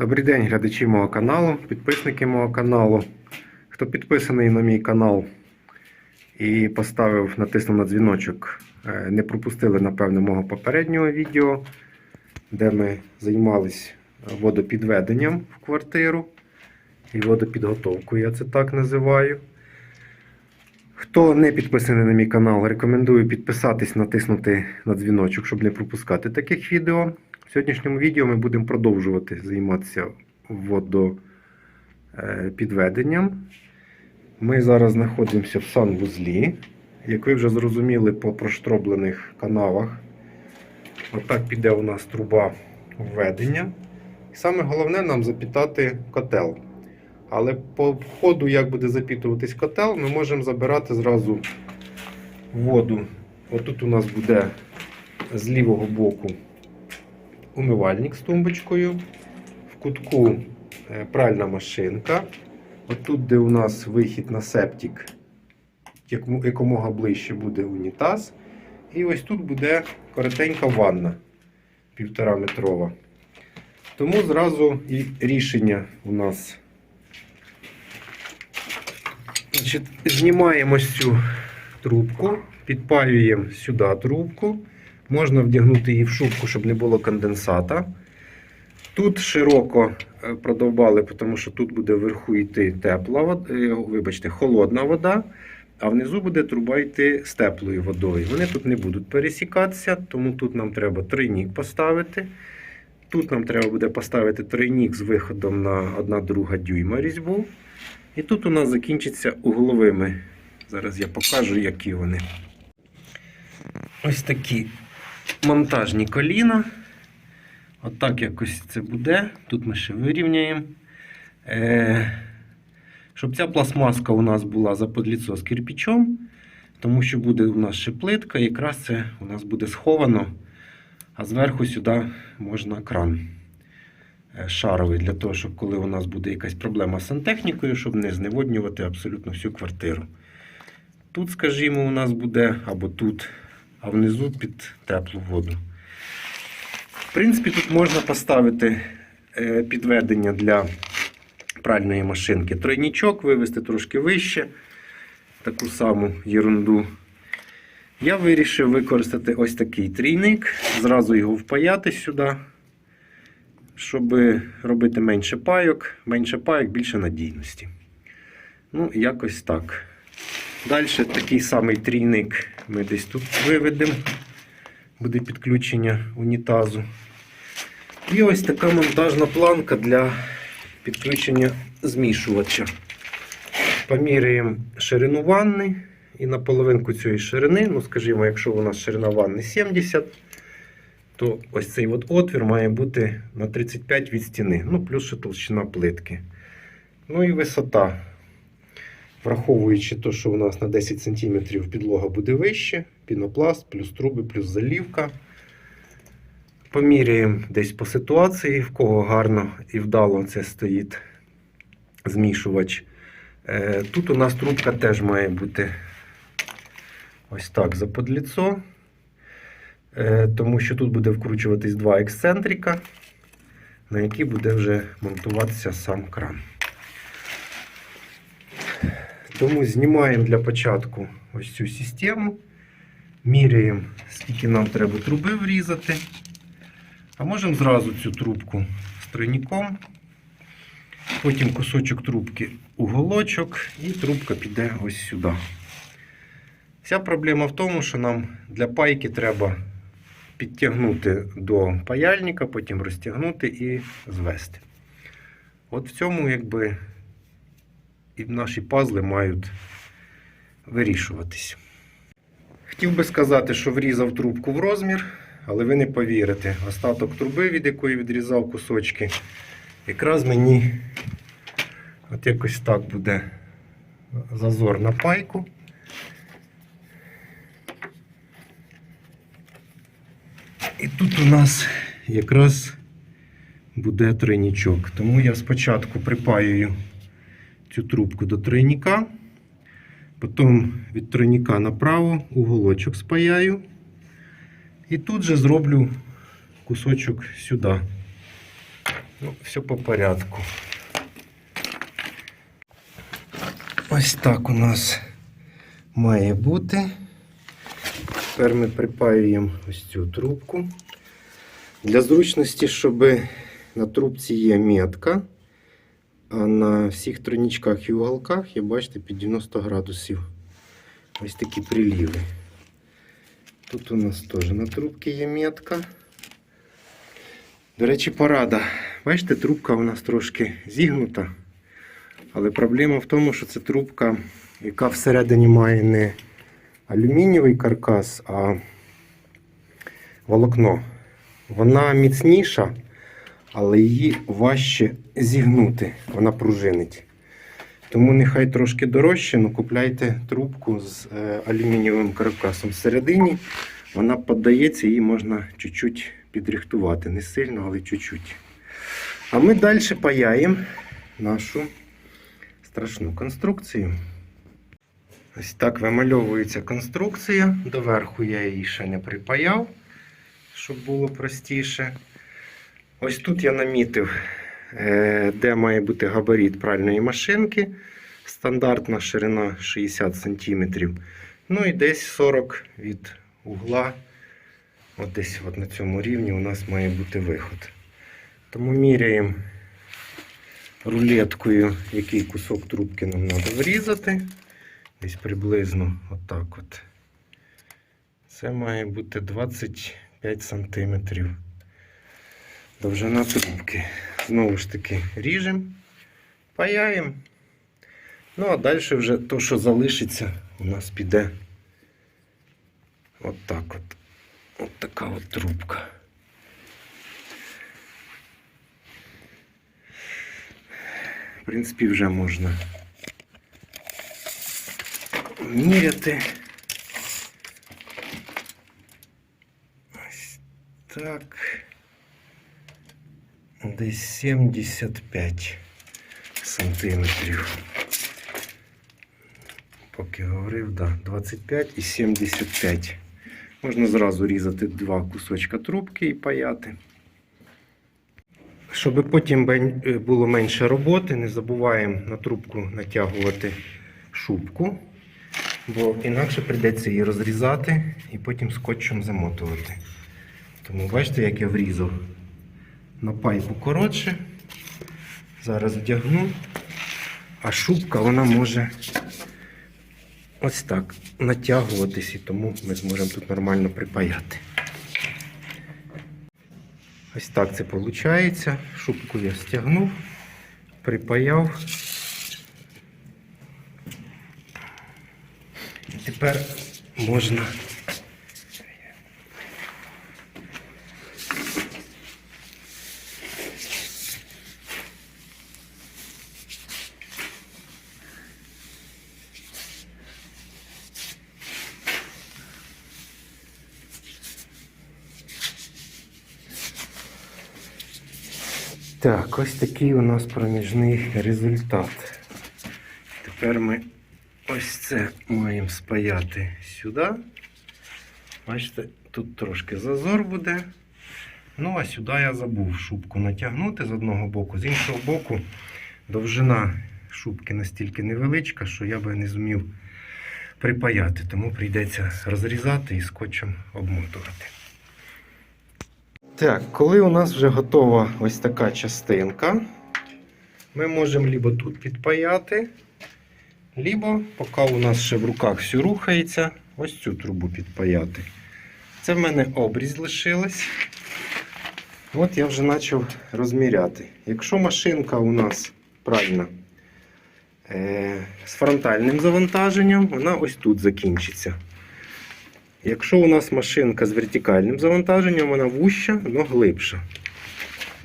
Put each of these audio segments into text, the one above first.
Добрий день, глядачі мого каналу, підписники мого каналу. Хто підписаний на мій канал і поставив, натиснув на дзвіночок, е, не пропустили, напевно, мого попереднього відео, де ми займалися водопідведенням в квартиру і водопідготовкою, я це так називаю. Хто не підписаний на мій канал, рекомендую підписатись, натиснути на дзвіночок, щоб не пропускати таких відео. В сьогоднішньому відео ми будемо продовжувати займатися водопідведенням. Ми зараз знаходимося в санвузлі. Як ви вже зрозуміли по проштроблених канавах, отак піде у нас труба введення. І саме головне нам запітати котел. Але по ходу, як буде запітуватись котел, ми можемо забирати зразу воду. Отут у нас буде з лівого боку умивальник з тумбочкою. В кутку е, пральна машинка. Отут, де у нас вихід на септик, якомога ближче буде унітаз. І ось тут буде коротенька ванна півтора метрова. Тому зразу і рішення у нас. Значить, знімаємо цю трубку, підпаюємо сюди трубку. Можна вдягнути її в шубку, щоб не було конденсата. Тут широко е, продовбали, тому що тут буде вверху йти тепла вода, е, вибачте, холодна вода, а внизу буде труба йти з теплою водою. Вони тут не будуть пересікатися, тому тут нам треба тройнік поставити. Тут нам треба буде поставити тройнік з виходом на 1,2 дюйма різьбу. І тут у нас закінчиться угловими. Зараз я покажу, які вони. Ось такі монтажні коліна. Отак якось це буде. Тут ми ще вирівняємо. Е, щоб ця пластмаска у нас була заподліцо з кирпичом, тому що буде у нас ще плитка, якраз це у нас буде сховано, а зверху сюди можна кран е, шаровий, для того, щоб коли у нас буде якась проблема з сантехнікою, щоб не зневоднювати абсолютно всю квартиру. Тут, скажімо, у нас буде або тут, а внизу під теплу воду. В принципі, тут можна поставити е, підведення для пральної машинки. Тройнічок вивести трошки вище, таку саму ерунду. Я вирішив використати ось такий трійник, зразу його впаяти сюди, щоб робити менше пайок. Менше пайок, більше надійності. Ну, якось так. Далі такий самий трійник ми десь тут виведемо. Буде підключення унітазу. І ось така монтажна планка для підключення змішувача. Поміряємо ширину ванни і на половинку цієї ширини, ну скажімо, якщо у нас ширина ванни 70, то ось цей от отвір має бути на 35 від стіни, ну плюс ще толщина плитки. Ну і висота. Враховуючи те, що у нас на 10 см підлога буде вище, пінопласт, плюс труби, плюс залівка. Поміряємо десь по ситуації, в кого гарно і вдало це стоїть змішувач. Е, Тут у нас трубка теж має бути ось так заподліцо, Е, тому що тут буде вкручуватись два ексцентрика, на які буде вже монтуватися сам кран. Тому знімаємо для початку ось цю систему, міряємо, скільки нам треба труби врізати. А можемо зразу цю трубку з тройником, потім кусочок трубки уголочок і трубка піде ось сюди. Вся проблема в тому, що нам для пайки треба підтягнути до паяльника, потім розтягнути і звести. От в цьому якби і наші пазли мають вирішуватись. Хотів би сказати, що врізав трубку в розмір, але ви не повірите. Остаток труби, від якої відрізав кусочки, якраз мені от якось так буде зазор на пайку. І тут у нас якраз буде тройнічок. Тому я спочатку припаюю цю трубку до тройника, потім від тройника направо уголочок спаяю. І тут же зроблю кусочок сюди. Ну, все по порядку. Ось так у нас має бути. Тепер ми припаюємо ось цю трубку. Для зручності, щоб на трубці є метка, а на всіх тройничках і уголках є, бачите, під 90 градусів. Ось такі приліви. Тут у нас теж на трубці є метка. До речі, порада. Бачите, трубка у нас трошки зігнута. Але проблема в тому, що це трубка, яка всередині має не алюмінієвий каркас, а волокно. Вона міцніша, але її важче зігнути, вона пружинить. Тому нехай трошки дорожче, але купляйте трубку з е, алюмінієвим каркасом всередині. Вона піддається, її можна чуть-чуть підрихтувати. Не сильно, але чуть-чуть. А ми далі паяємо нашу страшну конструкцію. Ось так вимальовується конструкція. Доверху я її ще не припаяв, щоб було простіше. Ось тут я намітив, е, де має бути габарит пральної машинки. Стандартна ширина 60 см. Ну і десь 40 від угла. От десь от на цьому рівні у нас має бути виход. Тому міряємо рулеткою, який кусок трубки нам треба врізати. Десь приблизно отак от. Це має бути 25 см. Довжина трубки. Знову ж таки ріжемо, паяємо. Ну, а далі вже то, що залишиться, у нас піде отак от. От така от трубка. В принципі, вже можна міряти. Ось так. Десь 75 сантиметрів. Поки говорив, да, 25 і 75. Можна зразу різати два кусочка трубки і паяти. Щоб потім е, було менше роботи, не забуваємо на трубку натягувати шубку, бо інакше прийдеться її розрізати і потім скотчем замотувати. Тому бачите, як я врізав на пайпу коротше. Зараз вдягну, а шубка вона може ось так натягуватись, і тому ми зможемо тут нормально припаяти. Ось так це виходить. Шубку я стягнув, припаяв. І тепер можна Так, ось такий у нас проміжний результат. Тепер ми ось це маємо спаяти сюди. Бачите, тут трошки зазор буде. Ну, а сюди я забув шубку натягнути з одного боку, з іншого боку, довжина шубки настільки невеличка, що я би не зумів припаяти, тому прийдеться розрізати і скотчем обмотувати. Так, коли у нас вже готова ось така частинка, ми можемо либо тут підпаяти, либо, поки у нас ще в руках все рухається, ось цю трубу підпаяти. Це в мене обріз лишилась. От я вже почав розміряти. Якщо машинка у нас пральна е, з фронтальним завантаженням, вона ось тут закінчиться. Якщо у нас машинка з вертикальним завантаженням, вона вуща, але глибша.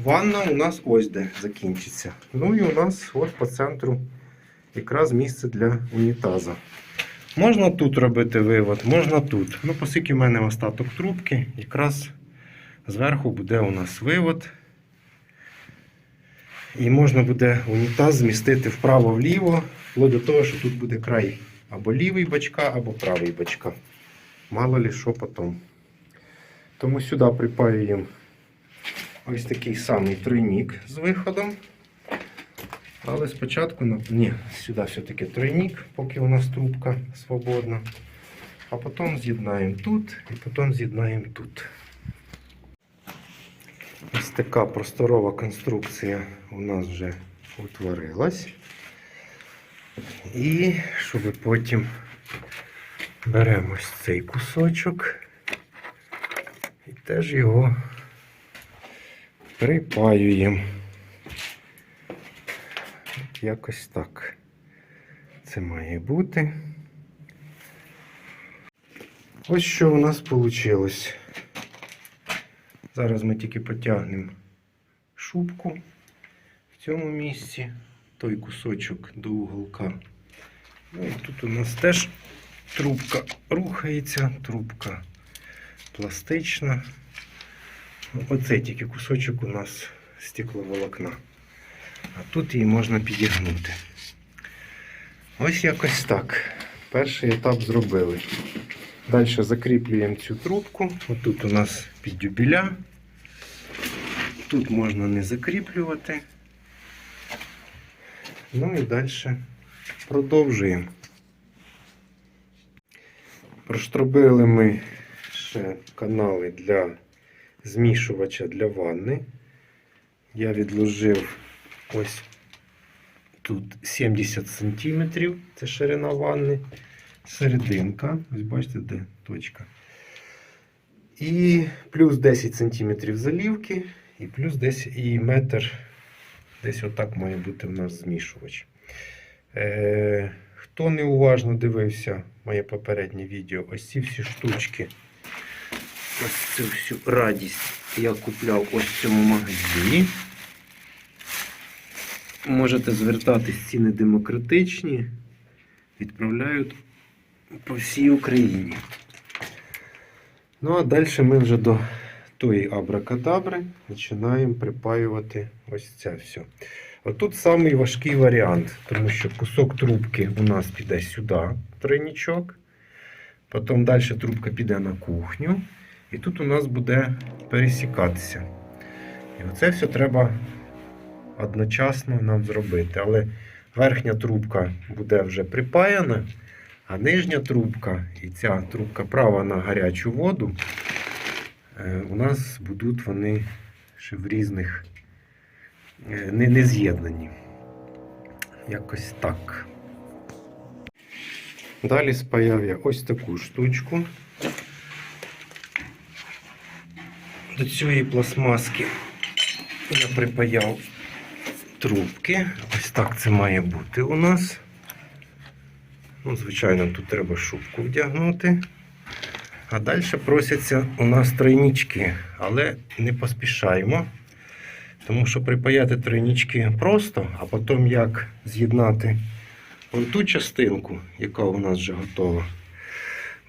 Ванна у нас ось де закінчиться. Ну і у нас от по центру якраз місце для унітаза. Можна тут робити вивод, можна тут. Ну, оскільки в мене остаток трубки, якраз зверху буде у нас вивод. І можна буде унітаз змістити вправо-вліво, вплоть до того, що тут буде край або лівий бачка, або правий бачка. Мало ли що потім. Тому сюди припаюємо ось такий самий тройник з виходом. Але спочатку, ні, сюди все-таки тройник, поки у нас трубка свободна. А потім з'єднаємо тут і потім з'єднаємо тут. Ось така просторова конструкція у нас вже утворилась. І щоб потім беремо ось цей кусочок і теж його припаюємо. От Якось так. Це має бути. Ось що у нас вийшло. Зараз ми тільки потягнемо шубку в цьому місці, той кусочок до уголка. Ну і тут у нас теж трубка рухається, трубка пластична. Оцей тільки кусочок у нас стекловолокна. А тут її можна підігнути. Ось якось так. Перший етап зробили. Далі закріплюємо цю трубку. Отут у нас піддюбіля. Тут можна не закріплювати. Ну і далі продовжуємо. Проштробили ми ще канали для змішувача для ванни. Я відложив ось тут 70 см, це ширина ванни, серединка, ось бачите, де точка. І плюс 10 см залівки, і плюс 10 і метр. Десь отак має бути в нас змішувач. Е, хто неуважно дивився моє попереднє відео, ось ці всі штучки, ось цю всю радість я купляв ось в цьому магазині. Можете звертатись, ціни демократичні, відправляють по всій Україні. Ну а далі ми вже до тої абракадабри починаємо припаювати ось це все. Отут самий важкий варіант, тому що кусок трубки у нас піде сюди, тройничок. Потім далі трубка піде на кухню. І тут у нас буде пересікатися. І оце все треба одночасно нам зробити. Але верхня трубка буде вже припаяна, а нижня трубка і ця трубка права на гарячу воду. е, У нас будуть вони ще в різних не, не з'єднані. Якось так. Далі спаяв я ось таку штучку. До цієї пластмаски я припаяв трубки. Ось так це має бути у нас. Ну, звичайно, тут треба шубку вдягнути. А далі просяться у нас тройнички, але не поспішаємо. Тому що припаяти тройнички просто, а потім як з'єднати вон ту частинку, яка у нас вже готова,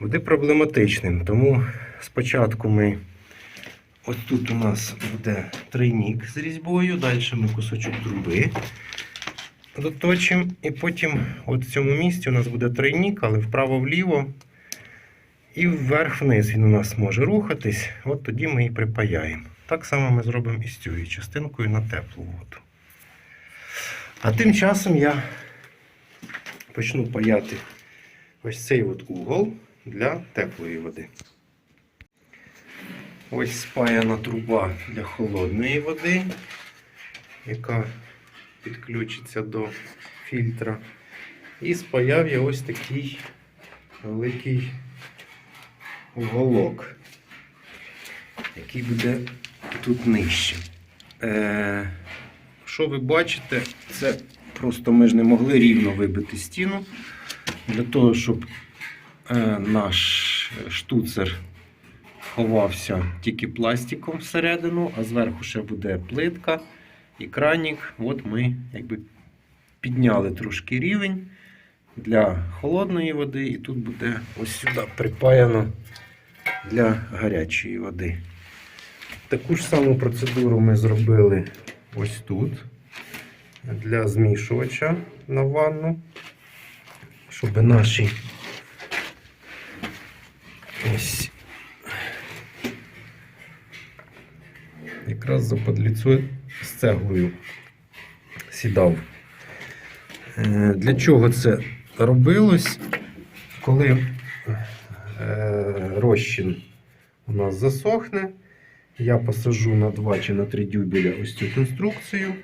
буде проблематичним. Тому спочатку ми ось тут у нас буде тройник з різьбою, далі ми кусочок труби доточимо, і потім от в цьому місці у нас буде тройник, але вправо-вліво. І вверх-вниз він у нас може рухатись, от тоді ми і припаяємо. Так само ми зробимо і з цією частинкою на теплу воду. А тим часом я почну паяти ось цей от угол для теплої води. Ось спаяна труба для холодної води, яка підключиться до фільтра. І спаяв я ось такий великий уголок, який буде тут нижче. Е, що ви бачите, це просто ми ж не могли рівно вибити стіну. Для того, щоб е, наш штуцер ховався тільки пластиком всередину, а зверху ще буде плитка і кранік. От ми якби підняли трошки рівень для холодної води, і тут буде ось сюди припаяно для гарячої води. Таку ж саму процедуру ми зробили ось тут для змішувача на ванну, щоб наші ось якраз за подліцо з цеглою сідав. Е, Для чого це робилось? Коли е, розчин у нас засохне, я посажу на 2 чи на 3 дюбеля ось цю конструкцію.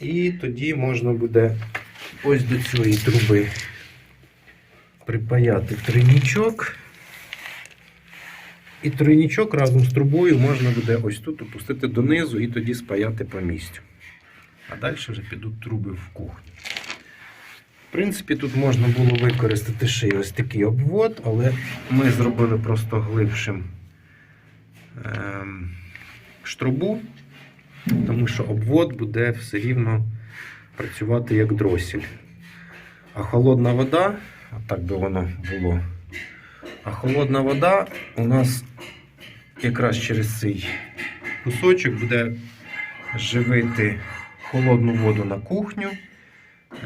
І тоді можна буде ось до цієї труби припаяти тройнічок. І тройнічок разом з трубою можна буде ось тут опустити донизу і тоді спаяти по місцю. А далі вже підуть труби в кухню. В принципі, тут можна було використати ще й ось такий обвод, але ми зробили просто глибшим ем, штрубу, тому що обвод буде все рівно працювати як дросель. А холодна вода, так би воно було. А холодна вода у нас якраз через цей кусочок буде живити холодну воду на кухню,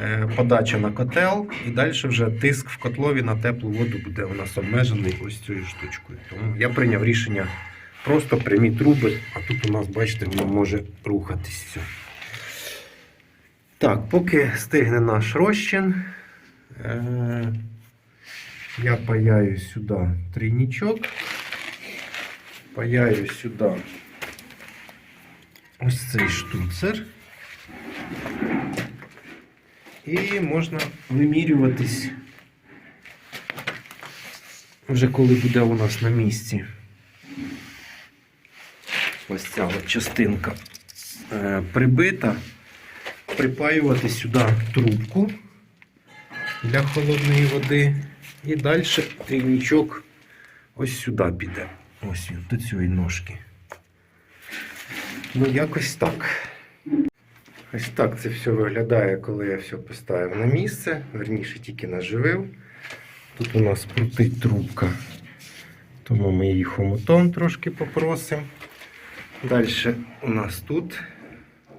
е, подача на котел, і далі вже тиск в котлові на теплу воду буде у нас обмежений ось цією штучкою. Тому я прийняв рішення просто прямі труби, а тут у нас, бачите, воно може рухатись. все. Так, поки стигне наш розчин, е, я паяю сюди трійничок, паяю сюди ось цей штуцер. І можна вимірюватись вже коли буде у нас на місці. Ось ця от частинка е, прибита, припаювати сюди трубку для холодної води. І далі трійничок ось сюди піде. Ось він, до цієї ножки. Ну, якось так. Ось так це все виглядає, коли я все поставив на місце. Верніше тільки наживив. Тут у нас крутить трубка, тому ми її хомутом трошки попросимо. Далі у нас тут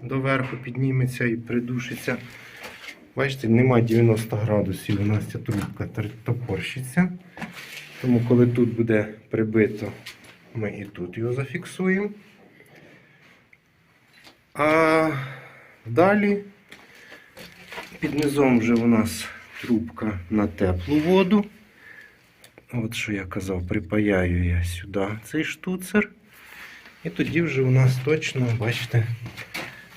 доверху підніметься і придушиться. Бачите, нема 90 градусів, у нас ця трубка топорщиться. Тому коли тут буде прибито, ми і тут його зафіксуємо. А далі під низом вже у нас трубка на теплу воду. От що я казав, припаяю я сюди цей штуцер. І тоді вже у нас точно, бачите,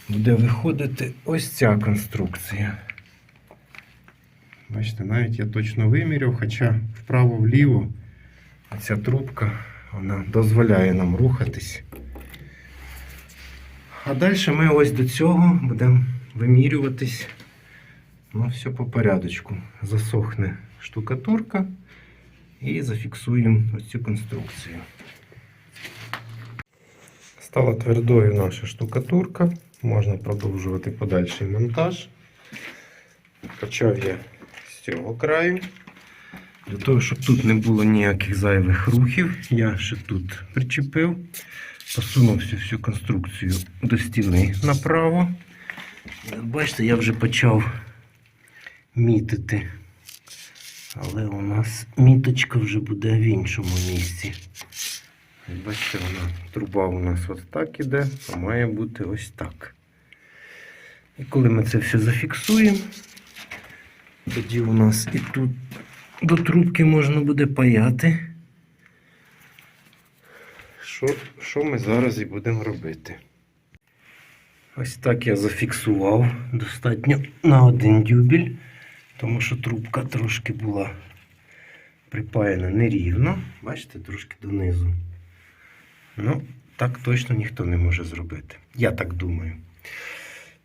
буде виходити ось ця конструкція. Бачите, навіть я точно виміряв, хоча вправо-вліво ця трубка вона дозволяє нам рухатись. А далі ми ось до цього будемо вимірюватись. Ну, все по порядочку. Засохне штукатурка і зафіксуємо ось цю конструкцію. Стала твердою наша штукатурка. Можна продовжувати подальший монтаж. Почав я з цього краю. Для того, щоб тут не було ніяких зайвих рухів, я ще тут причепив, посунув всю, всю конструкцію до стіни направо. Бачите, я вже почав мітити. Але у нас міточка вже буде в іншому місці. Ось Бачите, вона труба у нас от так іде, а має бути ось так. І коли ми це все зафіксуємо, тоді у нас і тут до трубки можна буде паяти. Що, що ми зараз і будемо робити? Ось так я зафіксував достатньо на один дюбель, тому що трубка трошки була припаяна нерівно. Бачите, трошки донизу. Ну, так точно ніхто не може зробити. Я так думаю.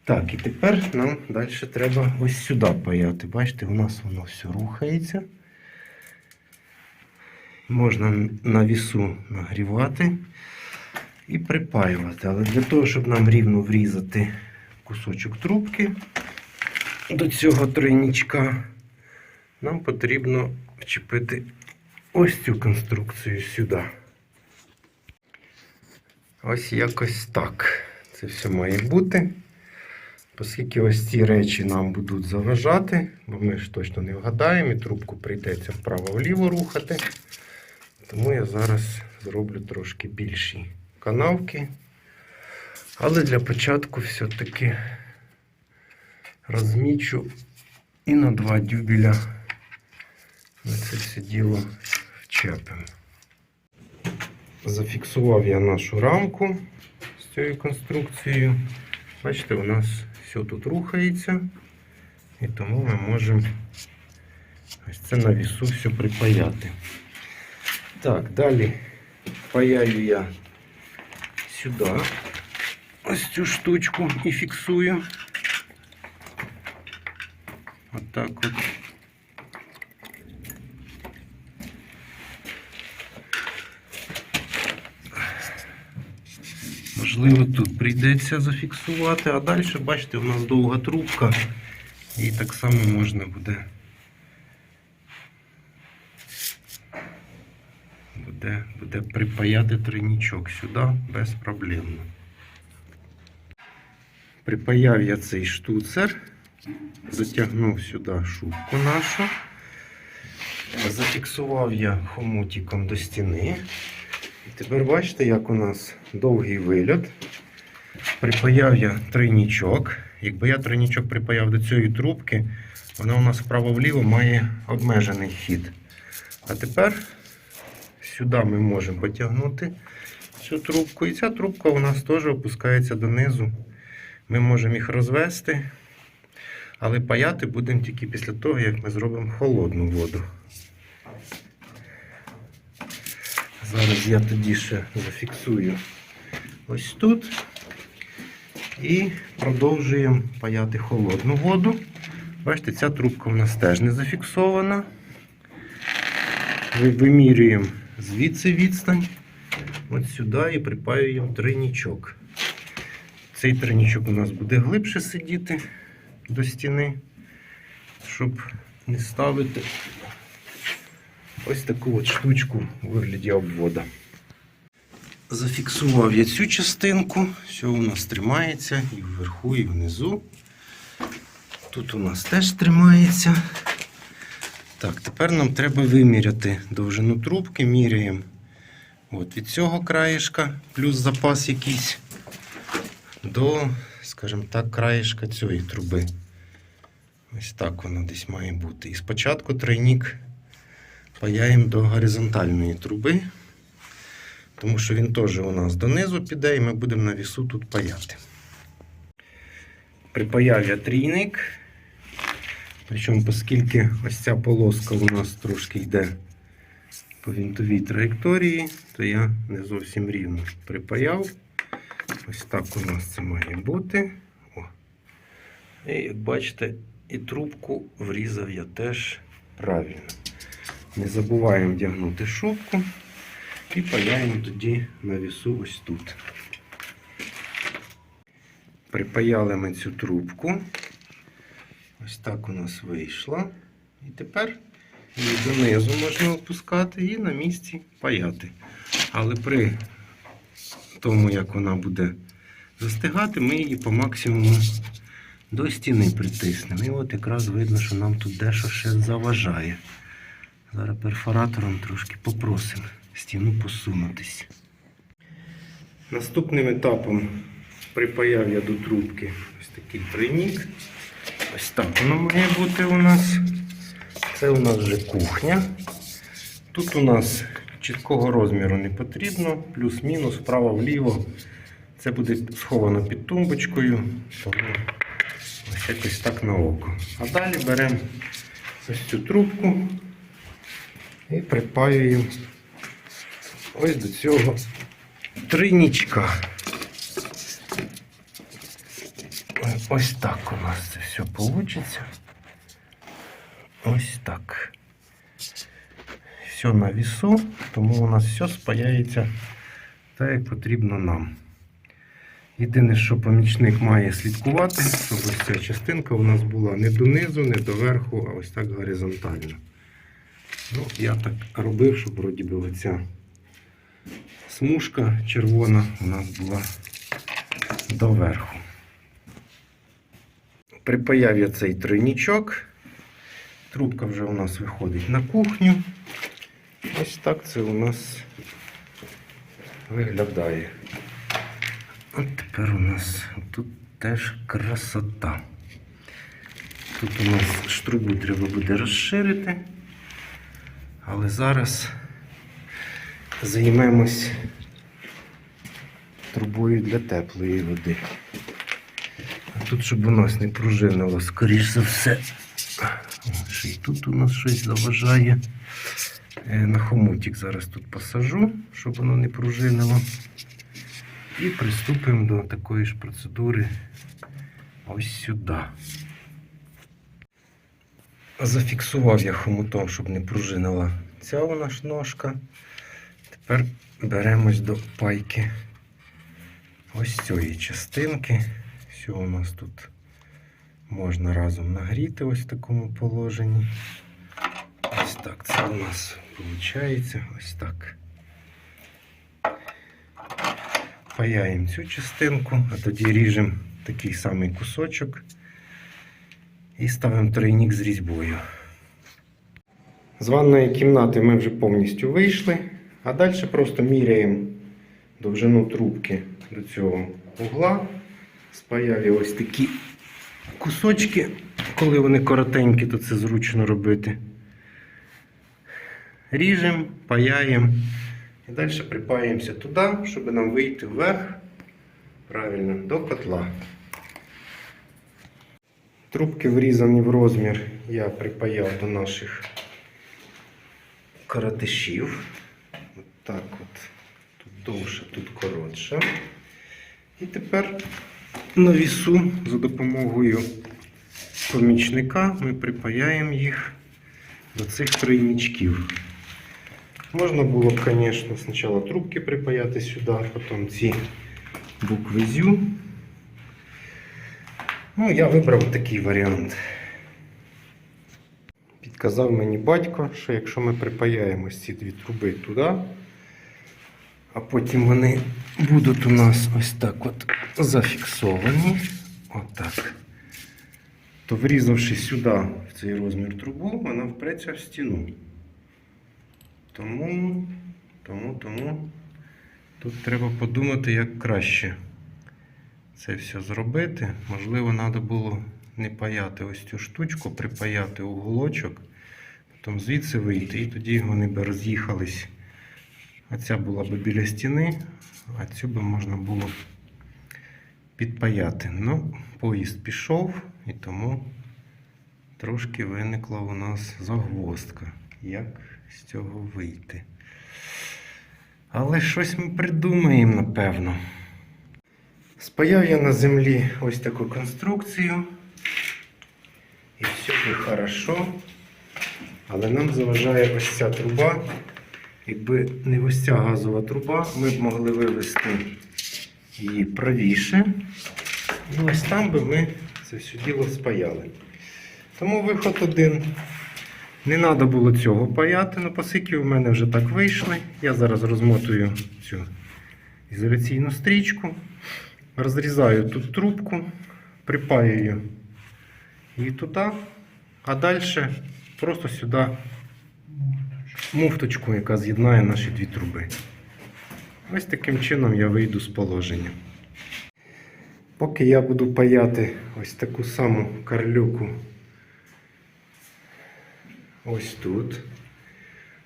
Так, і тепер нам далі треба ось сюди паяти. Бачите, у нас воно все рухається. Можна на вісу нагрівати і припаювати. Але для того, щоб нам рівно врізати кусочок трубки до цього тройнічка, нам потрібно вчепити ось цю конструкцію сюди. Ось якось так. Це все має бути. Оскільки ось ці речі нам будуть заважати, бо ми ж точно не вгадаємо, і трубку прийдеться вправо-вліво рухати. Тому я зараз зроблю трошки більші канавки. Але для початку все-таки розмічу і на два дюбеля ми це все діло вчепимо. Зафіксував я нашу рамку з цією конструкцією. Бачите, у нас все тут рухається, і тому ми можемо ось це на вісу все припаяти. Так, далі паяю я сюди ось цю штучку і фіксую. Отак от. Можливо, тут прийдеться зафіксувати, а далі, бачите, у нас довга трубка, і так само можна буде. Буде, буде припаяти тройнічок сюди безпроблемно. Припаяв я цей штуцер, затягнув сюди шубку нашу, зафіксував я хомутиком до стіни. Тепер бачите, як у нас довгий вильот. Припаяв я тройнічок. Якби я тройнічок припаяв до цієї трубки, вона у нас вправо-вліво має обмежений хід. А тепер сюди ми можемо потягнути цю трубку. І ця трубка у нас теж опускається донизу. Ми можемо їх розвести, але паяти будемо тільки після того, як ми зробимо холодну воду. Зараз я тоді ще зафіксую ось тут і продовжуємо паяти холодну воду. Бачите, ця трубка у нас теж не зафіксована. Вимірюємо звідси відстань, от сюди і припаюємо тройнічок. Цей тройнічок у нас буде глибше сидіти до стіни, щоб не ставити ось таку от штучку у вигляді обвода. Зафіксував я цю частинку, все у нас тримається і вверху, і внизу. Тут у нас теж тримається. Так, тепер нам треба виміряти довжину трубки, міряємо от від цього краєшка, плюс запас якийсь, до, скажімо так, краєшка цієї труби. Ось так воно десь має бути. І спочатку тройник паяємо до горизонтальної труби, тому що він теж у нас донизу піде, і ми будемо на вісу тут паяти. Припаяв я трійник. Причому, оскільки ось ця полоска у нас трошки йде по вінтовій траєкторії, то я не зовсім рівно припаяв. Ось так у нас це має бути. О. І як бачите, і трубку врізав я теж правильно. Не забуваємо вдягнути шубку і паяємо тоді на вісу ось тут. Припаяли ми цю трубку. Ось так у нас вийшло. І тепер її донизу можна опускати і на місці паяти. Але при тому, як вона буде застигати, ми її по максимуму до стіни притиснемо. І от якраз видно, що нам тут дещо ще заважає. Зараз перфоратором трошки попросимо стіну посунутись. Наступним етапом припаяв я до трубки ось такий тройник. Ось так воно має бути у нас. Це у нас вже кухня. Тут у нас чіткого розміру не потрібно, плюс-мінус, вправо-вліво. Це буде сховано під тумбочкою, тому ось якось так на око. А далі беремо ось цю трубку і припаюємо ось до цього тройничка. Ось так у нас це все вийде. Ось так. Все на вісу, тому у нас все спаяється так, як потрібно нам. Єдине, що помічник має слідкувати, щоб ось ця частинка у нас була не донизу, не доверху, а ось так горизонтально. Ну, я так робив, щоб вроді би оця смужка червона у нас була доверху. Припаяв я цей тройнічок. Трубка вже у нас виходить на кухню. Ось так це у нас виглядає. Тепер Тепер у нас тут теж красота. Тут у нас штрубу треба буде розширити. Але зараз займемось трубою для теплої води. А тут, щоб у нас не пружинило, скоріш за все. Ще й тут у нас щось заважає. Е, На хомутик зараз тут посажу, щоб воно не пружинило. І приступимо до такої ж процедури ось сюди. Зафіксував я хомутом, щоб не пружинила ця у нас ножка. Тепер беремось до пайки ось цієї частинки. Все у нас тут можна разом нагріти ось в такому положенні. Ось так це у нас виходить. Ось так. Паяємо цю частинку, а тоді ріжемо такий самий кусочок і ставимо тройник з різьбою. З ванної кімнати ми вже повністю вийшли, а далі просто міряємо довжину трубки до цього угла. Спаяли ось такі кусочки, коли вони коротенькі, то це зручно робити. Ріжемо, паяємо і далі припаємося туди, щоб нам вийти вверх, правильно, до котла. Трубки врізані в розмір я припаяв до наших коротишів. От так от. Тут довше, тут коротше. І тепер на вісу за допомогою помічника ми припаяємо їх до цих тройничків. Можна було б, звісно, спочатку трубки припаяти сюди, потім ці букви ЗЮ. Ну, я вибрав такий варіант. Підказав мені батько, що якщо ми припаяємо ці дві труби туди, а потім вони будуть у нас ось так от зафіксовані, отак, то врізавши сюди в цей розмір трубу, вона впреться в стіну. Тому, тому, тому тут треба подумати, як краще це все зробити. Можливо, треба було не паяти ось цю штучку, припаяти уголочок, потім звідси вийти, і тоді вони б роз'їхались. А ця була б біля стіни, а цю би можна було підпаяти. Ну, поїзд пішов, і тому трошки виникла у нас загвоздка. Як з цього вийти? Але щось ми придумаємо, напевно. Спаяв я на землі ось таку конструкцію. І все би хорошо. Але нам заважає ось ця труба. Якби не ось ця газова труба, ми б могли вивести її правіше. І ось там би ми це все діло спаяли. Тому виход один. Не треба було цього паяти, але оскільки в мене вже так вийшли. Я зараз розмотую цю ізоляційну стрічку. Розрізаю тут трубку, припаюю її туди, а далі просто сюди муфточку, яка з'єднає наші дві труби. Ось таким чином я вийду з положення. Поки я буду паяти ось таку саму карлюку ось тут,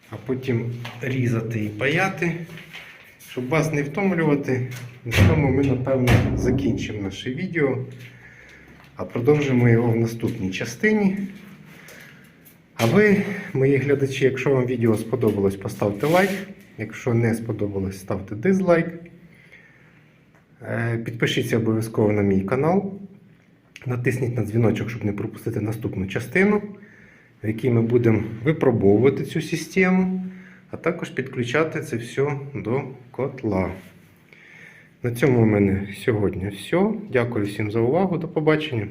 а потім різати і паяти, щоб вас не втомлювати, на цьому ми, напевно, закінчимо наше відео, а продовжимо його в наступній частині. А ви, мої глядачі, якщо вам відео сподобалось, поставте лайк. Якщо не сподобалось, ставте дизлайк. Е, Підпишіться обов'язково на мій канал. Натисніть на дзвіночок, щоб не пропустити наступну частину, в якій ми будемо випробовувати цю систему, а також підключати це все до котла. На цьому в мене сьогодні все. Дякую всім за увагу. До побачення.